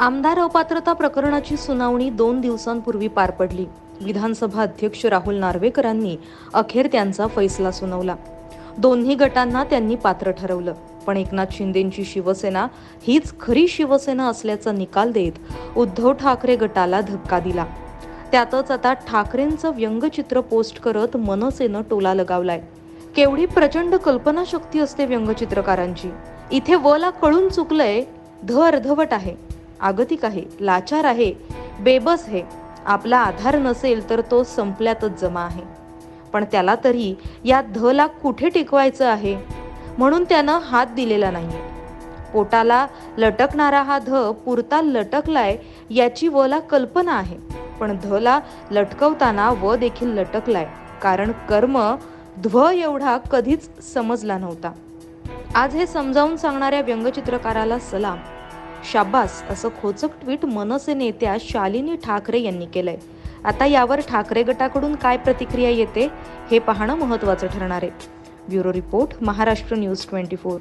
आमदार अपात्रता प्रकरणाची सुनावणी दोन दिवसांपूर्वी पार पडली. विधानसभा अध्यक्ष राहुल नार्वेकरांनी अखेर त्यांचा फैसला सुनावला. दोन्ही गटांना त्यांनी पात्र ठरवलं. पण एकनाथ शिंदेंची शिवसेना हीच खरी शिवसेना असल्याचा निकाल देत उद्धव ठाकरे गटाला धक्का दिला. त्यातच आता ठाकरेंचं व्यंगचित्र पोस्ट करत मनसेनं टोला लगावलाय. केवढी प्रचंड कल्पनाशक्ती असते व्यंगचित्रकारांची. इथे वला कळून चुकलंय ध अर्धवट आहे. आगतिक आहे लाचार आहे बेबस आहे. आपला आधार नसेल तर तो संपल्यातच जमा आहे. पण त्याला तरी या धला कुठे टिकवायचं आहे? म्हणून त्यानं हात दिलेला नाहीये. पोटाला लटकणारा हा ध पुरता लटकलाय याची वला कल्पना आहे. पण धला लटकवताना व देखील लटकलाय. कारण कर्म ध्व एवढा कधीच समजला नव्हता. आज हे समजावून सांगणाऱ्या व्यंगचित्रकाराला सलाम. शाबास असं खोचक ट्विट मनसे नेत्या शालिनी ठाकरे यांनी केलंय. आता यावर ठाकरे गटाकडून काय प्रतिक्रिया येते हे पाहणं महत्त्वाचं ठरणार आहे. Bureau report Maharashtra news twenty four.